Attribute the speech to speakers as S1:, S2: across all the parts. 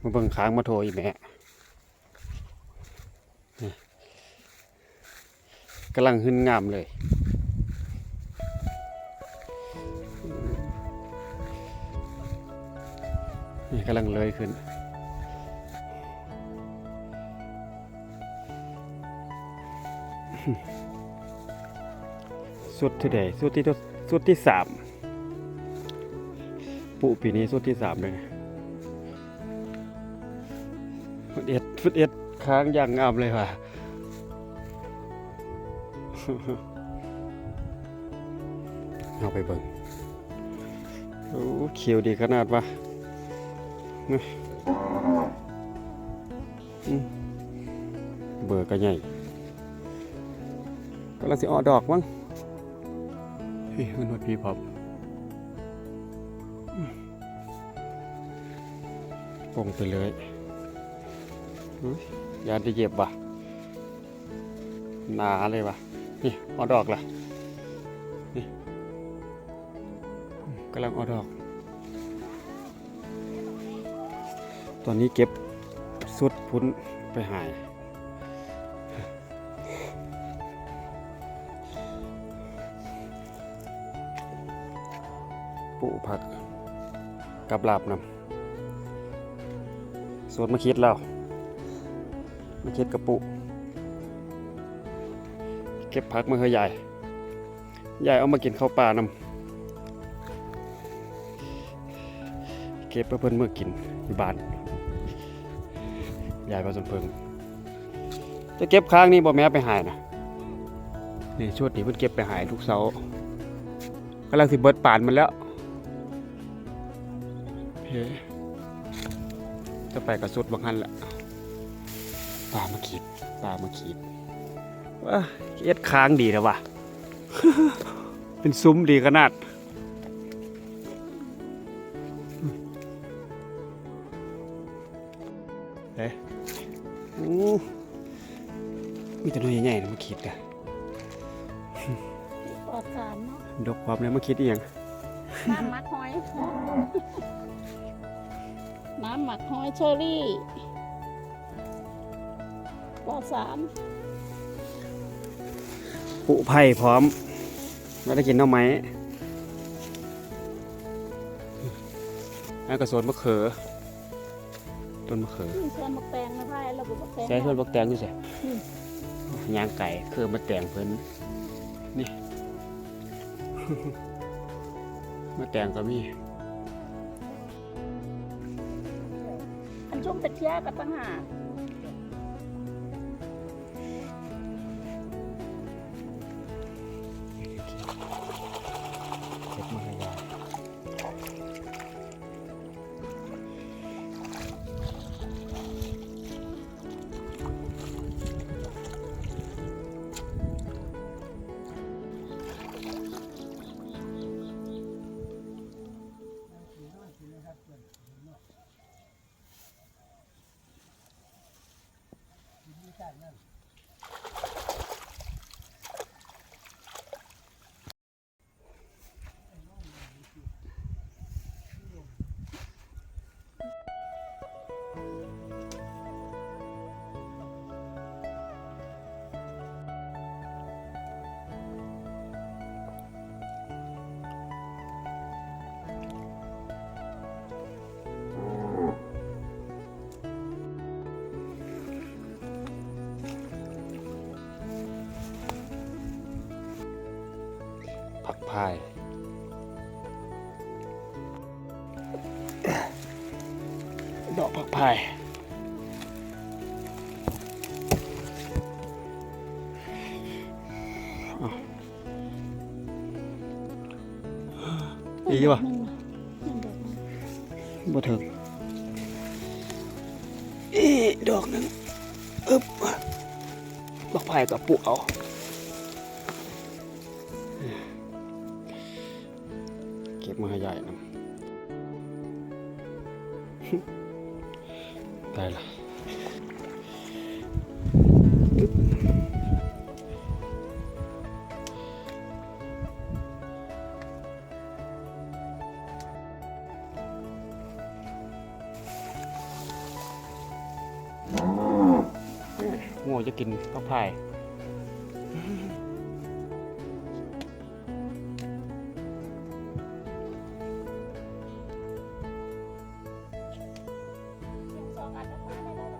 S1: มาเบิ่งค้างมาโทรอีกแม่กำลังหึนงามเลยนี่กำลังเลยขึ้น สุดที่ใดสุดที่สุดที่สาม ปุปีนี้สุดที่สามเลย ฟุตเอ็ดฟุตเอ็ดค้างอย่างงามเลยว่ะเอาไปเบิ่งโอ้เขียวดีขนาดวะนี่อืมเบอร์ก็ใหญ่ก็ลังสิออกดอกมั้งเฮ้ยมันหมดพี่พอบปงไปเลยอุ๊ ยานจะเย็บว่ะหนาเลยว่ะนี่ออดอกล่ะนี่กำลังออดอก ตอนนี้เก็บสุดพุ้นไปหายปูผักกับลาบนำสวนมาคิดแล้ว มาคิดกับปูเก็บผักมาให้ยายยายเอามากินข้าวปลานำเก็บเพื่อนเมื่อกินอยู่บ้านยายผสมเพิงจะเก็บค้างนี่บ่แม่ไปหายนะนี่ชุดนี้เพิ่นเก็บไปหายทุกเสากำลังสิเบิดป่านมันแล้วเฮ้จะไปกับสุดบางหันแหละ ปลามาขีดปลามาขีดว้าเอ็ดค้างดีนะวะเป็นซุ้มดีขนาดเฮ้ยโอ้มีแต่น้อยใหญ่ๆนะมาขีดกัน
S2: ปลอดสารเนาะ
S1: ดกความแล้วมาคิดเอง
S2: น้ำหมักหอย น้ำหมักหอยเชอรี่ ปลอดสาร
S1: ปุไผ่พร้อมไม่ได้กินหน่อไม้แล้วก็สวนมะเขือต้นมะเขือ
S2: นี่เชิญมักแตงนะพ่ายระบบมักแตง
S1: ใช้ส่วนบักแตงอยู่ใช่
S2: อืม
S1: ยางไก่คือมาแต่งเพิ่นนี่มาแต่งก็มี
S2: อันชุ่มเป็นเที่ยกับตั้งหาก
S1: ผัก พาย ดอกผักพายเอาดีป่ะ
S2: หนึ่งหนึ่งดอกหนึ่ง
S1: บ่ถึงอีดอกหนึงอึบดอกไผ่กับปุเอา ก็บมาให้ใหญ่นะได้ละง่วงจะกินข้าวพาย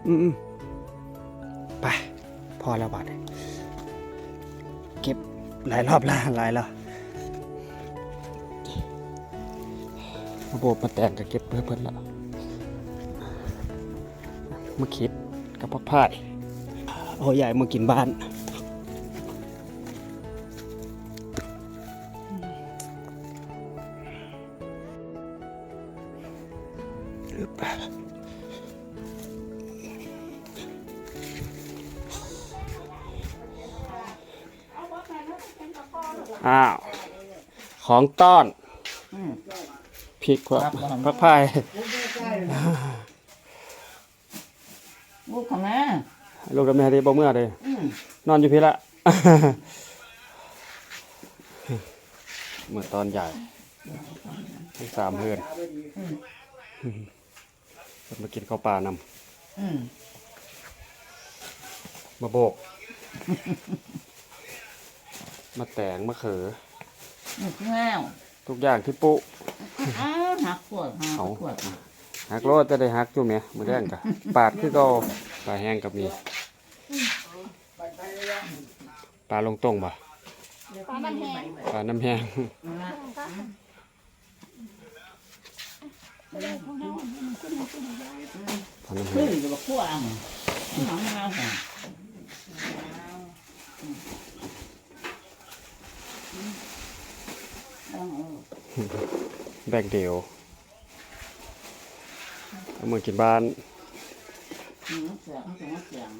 S2: อืมไป
S1: พอแล้วบาดเก็บหลายรอบละหลายแล้วมาโบมาแต่งกับเก็บเพื่อเพิ่นละมาคิดกับพักพายโอ้ใหญ่มากินบ้าน อ
S2: นหรอ
S1: อ้าว ของต้อน
S3: อืม
S1: พริกพัก
S3: ครับ
S1: พักพาย
S3: ลูกของแม่
S1: ลูกกับแม่ที่บ่เมื่อเลย
S3: อืม
S1: นอนอยู่พี่ละเมื่อตอนใหญ่ทั้งสามเพื่อนมากินข้าวปลาน
S3: อืมำ
S1: มาโบก มาแตงมาเขอ
S3: อืมแม่ว
S1: ทุกอย่างที่ปุ
S3: อ้าวหักขวดหัก
S1: เอา
S3: ขวด
S1: หักโลดจะได้หักจุ่มเนี่ยมือแรงกะปาดคือเก็ปลาแห้งกับมีปลาลงตรงป่ะ
S2: ปลาน้ำแห้ง
S1: ปลาน้ำแห้ง
S3: นะ
S2: ไม่ได้ของเรามันขึ้นมาขึ้นมาได้
S1: ปลาน้ำ
S3: ขึ้
S1: แห้
S3: น
S1: ง
S3: แบ
S1: กเดียวเอามือกินบ้าน
S3: เสียงเสียงเสียง